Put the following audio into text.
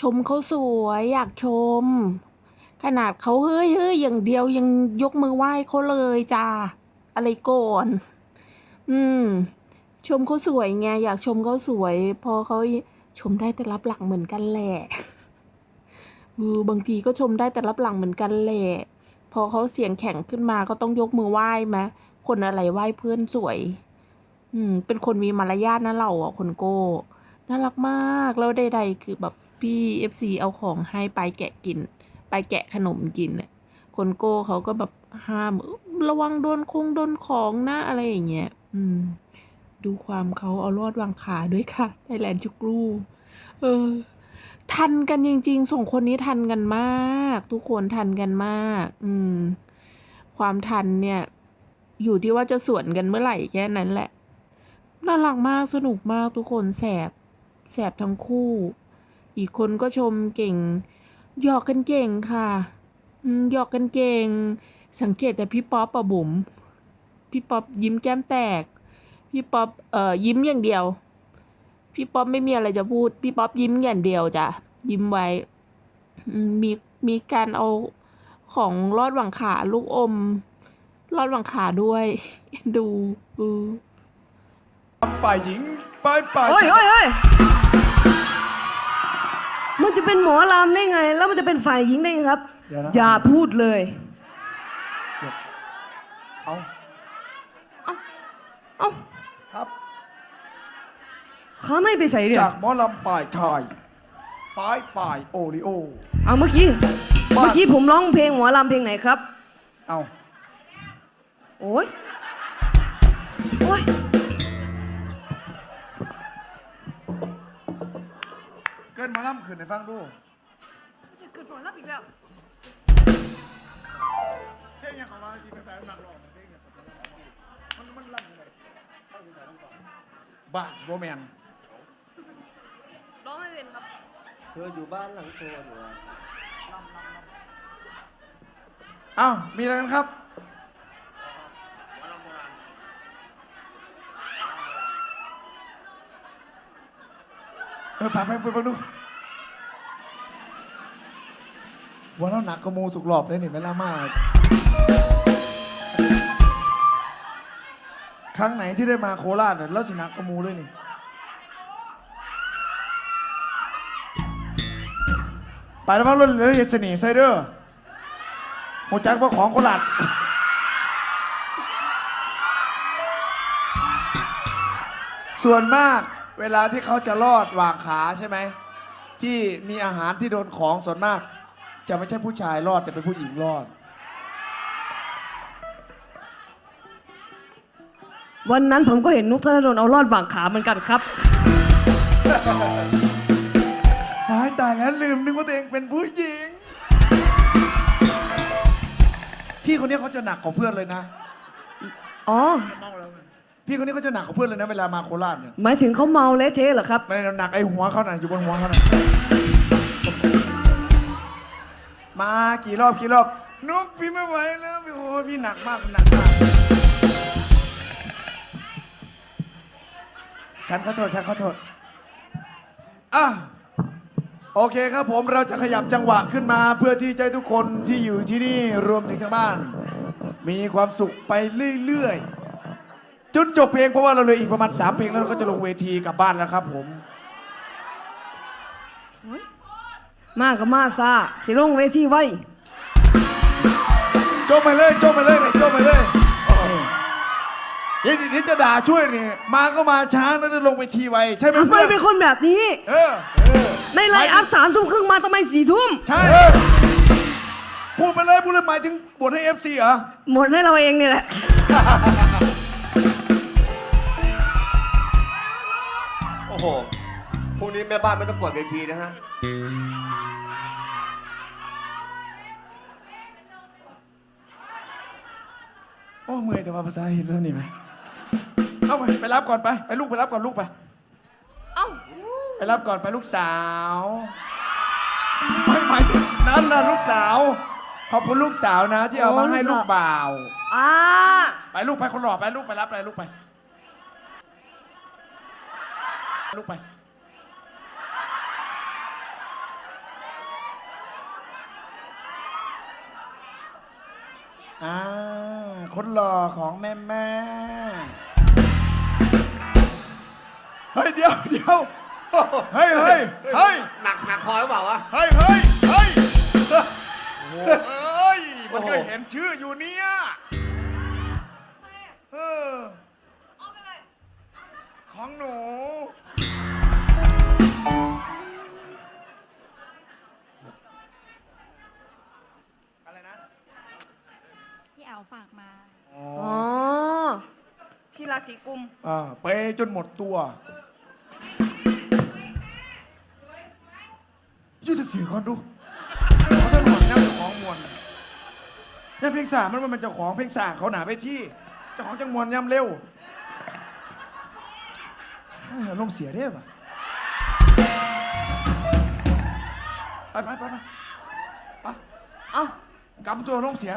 ชมเขาสวยอยากชม ขนาดเขาเฮ้ยเฮ้ยอย่างเดียวยังยกมือไหว้เขาเลยจ้าอะไรก่อน อืม ชมเขาสวยไงอยากชมเขาสวย พอเขาชมได้แต่รับหลังเหมือนกันแหละเออบางทีก็ชมได้แต่รับหลังเหมือนกันแหละ พอเขาเสียงแข็งขึ้นมาก็ต้องยกมือไหว้ไหมคนอะไรไหว้เพื่อนสวย อืม เป็นคนมีมารยาทนะเราอะคนโก้ น่ารักมาก แล้วใดๆคือแบบ พี่เอฟซีเอาของให้ไปแกะกิน ไปแกะขนมกินเนี่ยคนโก้เขาก็แบบห้ามระวังโดนคงโดนของนะอะไรอย่างเงี้ยอืม ดูความเขาเอารอดวางขาด้วยค่ะไทยแลนด์จุกรูเออ ทันกันจริง ๆสองคนนี้ทันกันมาก ทุกคนทันกันมาก อืม ความทันเนี่ย อยู่ที่ว่าจะสวนกันเมื่อไหร่แค่นั้นแหละน่ารักมากสนุกมากทุกคนแสบแสบทั้งคู่ อีกคนก็ชมเก่ง หยอกกันเก่งค่ะอืมหยอกกันเก่ง สังเกตแต่พี่ป๊อปอะบุ๋มพี่ป๊อปยิ้มแก้มแตก พี่ป๊อปเอ่อยิ้มอย่างเดียว พี่ป๊อปไม่มีอะไรจะพูด พี่ป๊อปยิ้มอย่างเดียวจ้ะยิ้มไว้อืมมีมีการเอาของลอดหวังขาลูกอมลอดหวังขาด้วยเอ็นดูเออฝ่ายหญิงฝ่ายฝ่ายเฮ้ยเฮ้ยเฮ้ย มันจะเป็นหมอลำได้ไง แล้วมันจะเป็นฝ่ายหญิงได้ไงครับ เดี๋ยวนะ อย่าพูดเลย เอาเอ้าครับ เขาไม่ไปใส่เดี๋ยจาวกหมอลำฝ่ายชายฝ่ายฝ่ายโอริโอ เอาเมื่อกี้ บ้า เมื่อกี้ผมร้องเพลงหมอลำเพลงไหนครับ เอาโอ้ยโอ้ย กินหมาลำขึ้นให้ฟังดูจะเกิดหมอลำอีกแล้วเพลงยังของมาที่เป็นแฟนนักร้องเพลงยังมันมันลำยังไงบ้าสโบแมนร้องไม่เป็นครับเธออยู่บ้านหลังโทนเหรออ้าวมีอะไรกันครับ เออไปไปไปไปดูวันแล้วหนักกระโมถูกหลอบเลยนี่ไม่ละมากครั้งไหนที่ได้มาโคราชเนี่ยแล้วจะหนักกระมูเลยนี่ไปแล้วว่ารถเหลือเยสนีไซเดอร์โหจักว่าของโคราชส่วนมาก เวลาที่เขาจะรอดวางขาใช่ไหม ที่มีอาหารที่โดนของส่วนมาก จะไม่ใช่ผู้ชายรอดจะเป็นผู้หญิงรอด วันนั้นผมก็เห็นนุกธนดลเอารอดบางขาเหมือนกันครับ ตายตายแล้วลืมนึกว่าตัวเองเป็นผู้หญิง พี่คนนี้เขาจะหนักกว่าเพื่อนเลยนะ อ๋อ พี่คนนี้เขาจะหนักกว่าเพื่อนเลยนะเวลามาโคราชเนี่ยหมายถึงเขาเมาแล้วเจ๊เหรอครับ ไม่ได้หนักไอ้หัวเขาหน่ะอยู่บนหัวเขาหน่ะมากี่รอบกี่รอบนุกพี่ไม่ไหวแล้วพี่โอ้ยพี่หนักมากหนักมากฉันขอโทษฉันขอโทษอะโอเคครับผมเราจะขยับจังหวะขึ้นมา เพื่อที่จะให้ทุกคนที่อยู่ที่นี่รวมถึงทางบ้าน มีความสุขไปเรื่อยๆ จนจบเพลงเพราะว่าเราเหลืออีกประมาณ 3 เพลงแล้วเราก็จะลงเวทีกลับบ้านแล้วครับ ผม มากับมาซาสิลงเวทีไว้ โจมไปเลยโจมไปเลยเนี่ยโจมไปเลยเดี๋ยวเดี๋ยวจะด่าช่วยเนี่ยมาก็มาช้านะจะลงไปทีไวใช่ไหมทำไมเพื่อนเป็นคนแบบนี้เออ ในไลน์อัพสามทุ่มครึ่งมาทำไมสี่ทุ่ม ใช่พูดไปเลยพูดเลยหมายถึงบทให้เอฟซีเหรอหมดให้เราเองนี่แหละ โอ้โหพรุ่งนี้แม่บ้านไม่ต้องกดเวทีนะฮะ โอ้เมื่อยแต่ว่าภาษาเห็นแล้วนี่ไหมเอาไปไปรับก่อนไป ไปลูกไปรับก่อนลูกไป เอ้าไปรับก่อนไปลูกสาว ไม่หมายถึงนั่นนะลูกสาว ขอบคุณลูกสาวนะ ที่เอามาให้ลูกบ่าว อ่า ไปลูกไปคนหล่อไปลูกไปรับอะไรลูกไป ลุกไป อ่า คนหล่อของแม่แม่ เฮ้ย เดี๋ยวเดี๋ยวเฮ้ยเฮ้ยเฮ้ยหนักหนักคอหรือเปล่าวะ เฮ้ยเฮ้ยเฮ้ยโอ้ยมันก็เห็นชื่ออยู่เนี่ยเออของหนู ราศีกุม อ่าเปย์จนหมดตัวยืดจะสื่อก่อนดูเขาจะหนวดแนวเจ้าของมวลเนี่ยเพลงสามันมันเจ้าของเพลงสาเขาหนาไปที่เจ้าของจังมวลย่ำเร็วเอ้ยอารมณ์เสียได้ปะไปไปไปไปไปเอ้ากำตัวอารมณ์เสีย